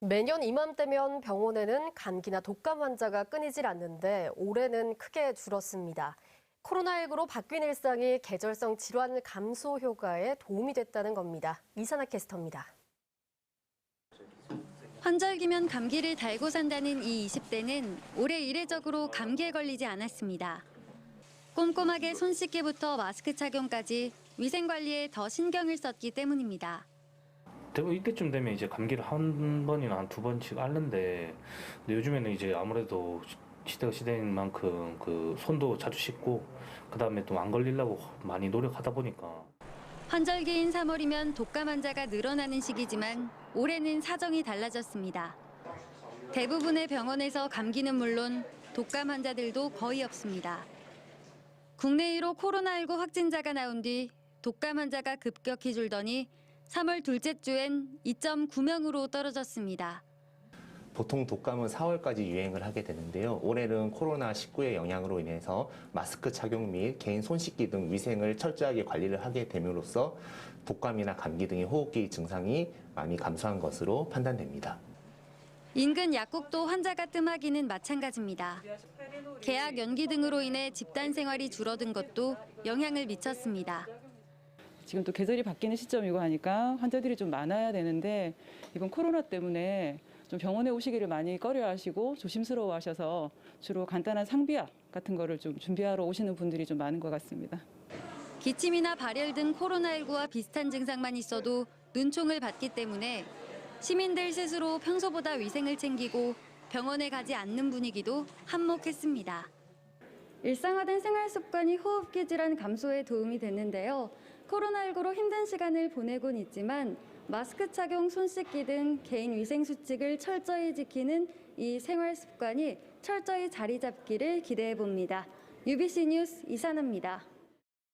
매년 이맘때면 병원에는 감기나 독감 환자가 끊이질 않는데 올해는 크게 줄었습니다. 코로나19로 바뀐 일상이 계절성 질환 감소 효과에 도움이 됐다는 겁니다. 이사나 캐스터입니다. 환절기면 감기를 달고 산다는 이 20대는 올해 이례적으로 감기에 걸리지 않았습니다. 꼼꼼하게 손 씻기부터 마스크 착용까지 위생 관리에 더 신경을 썼기 때문입니다. 대부분 이때쯤 되면 이제 감기를 한 번이나 한 두 번씩 앓는데 근데 요즘에는 이제 아무래도 시- 시대가 시대인 만큼 그 손도 자주 씻고 그 다음에 또 안 걸리려고 많이 노력하다 보니까 환절기인 3월이면 독감 환자가 늘어나는 시기지만 올해는 사정이 달라졌습니다. 대부분의 병원에서 감기는 물론 독감 환자들도 거의 없습니다. 국내 1호 코로나19 확진자가 나온 뒤 독감 환자가 급격히 줄더니 3월 둘째 주엔 2.9명으로 떨어졌습니다. 보통 독감은 4월까지 유행을 하게 되는데요. 올해는 코로나19의 영향으로 인해서 마스크 착용 및 개인 손 씻기 등 위생을 철저하게 관리를 하게 됨으로써 독감이나 감기 등의 호흡기 증상이 많이 감소한 것으로 판단됩니다. 인근 약국도 환자가 뜸하기는 마찬가지입니다. 계약 연기 등으로 인해 집단 생활이 줄어든 것도 영향을 미쳤습니다. 지금 또 계절이 바뀌는 시점이고 하니까 환자들이 좀 많아야 되는데 이번 코로나 때문에 좀 병원에 오시기를 많이 꺼려하시고 조심스러워 하셔서 주로 간단한 상비약 같은 거를 좀 준비하러 오시는 분들이 좀 많은 것 같습니다. 기침이나 발열 등 코로나19와 비슷한 증상만 있어도 눈총을 받기 때문에 시민들 스스로 평소보다 위생을 챙기고 병원에 가지 않는 분위기도 한몫했습니다. 일상화된 생활 습관이 호흡기 질환 감소에 도움이 됐는데요. 코로나19로 힘든 시간을 보내곤 있지만 마스크 착용, 손 씻기 등 개인 위생 수칙을 철저히 지키는 이 생활 습관이 철저히 자리 잡기를 기대해 봅니다. UBC 뉴스 이산아입니다.